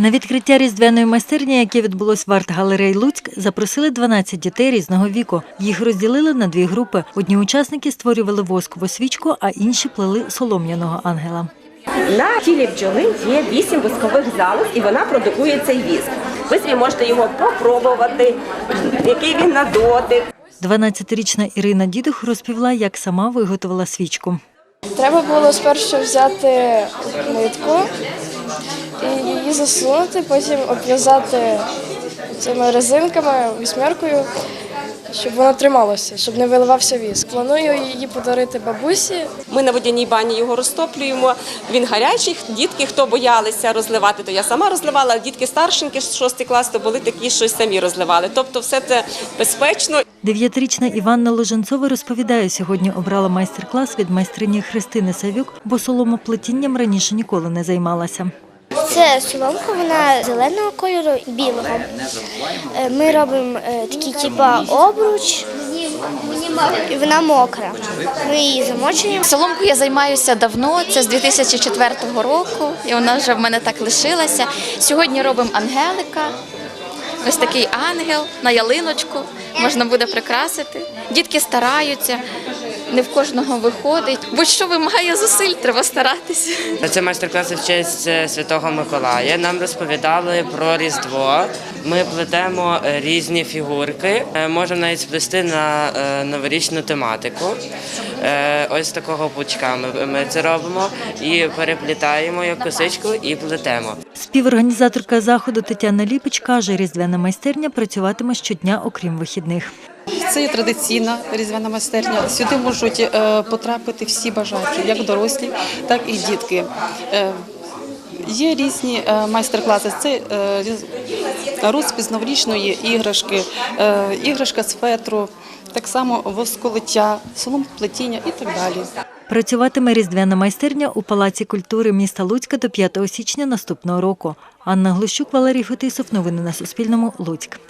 На відкриття різдвяної майстерні, яке відбулось в арт-галереї Луцьк, запросили 12 дітей різного віку. Їх розділили на дві групи. Одні учасники створювали воскову свічку, а інші плели солом'яного ангела. На тілі бджоли є вісім воскових залоз, і вона продукує цей віск. Ви собі можете його попробувати, який він на дотик. 12-річна Ірина Дідух розповіла, як сама виготовила свічку. Треба було спершу взяти нитку її засунути, потім обв'язати цими резинками, вісьмеркою, щоб воно трималося, щоб не виливався віск. Планую її подарити бабусі. Ми на водяній бані його розтоплюємо. Він гарячий. Дітки, хто боялися розливати, то я сама розливала. а Дітки старшенькі, шостий клас, то були такі, що самі розливали. Тобто, все це безпечно. Дев'ятирічна Іванна Ложенцова розповідає, сьогодні обрала майстер-клас від майстрині Христини Савюк, бо соломоплетінням раніше ніколи не займалася. Це соломка, вона зеленого кольору і білого. Е, Ми робимо е, такий типа обруч, і вона мокра. Ми її замочуємо. Соломкою я займаюся давно, це з 2004 року, і вона вже в мене так лишилася. Сьогодні робимо ангелика. Ось такий ангел на ялиночку можна буде прикрасити. Дітки стараються, не в кожного виходить. Будь-що вимагає зусиль, треба старатися. Це майстер-класи в честь е, Святого Миколая. Нам розповідали про Різдво. Ми плетемо е, різні фігурки, Е, можемо навіть сплести на новорічну тематику. Ось такого пучка ми, ми це робимо і переплітаємо як косичку і плетемо. Співорганізаторка заходу Тетяна Ліпич каже, різдвяна майстерня працюватиме щодня, окрім вихідних. Це є традиційна різдвяна майстерня. Сюди можуть е, потрапити всі бажаючі, як дорослі, так і дітки. Е, Є різні е, майстер-класи. Це розпис новорічної іграшки, іграшка з фетру, так само восколиття, соломплетіння і так далі. Працюватиме різдвяна майстерня у Палаці культури міста Луцька до 5 січня наступного року. Анна Глущук, Валерій Фетисов. Новини на Суспільному. Луцьк.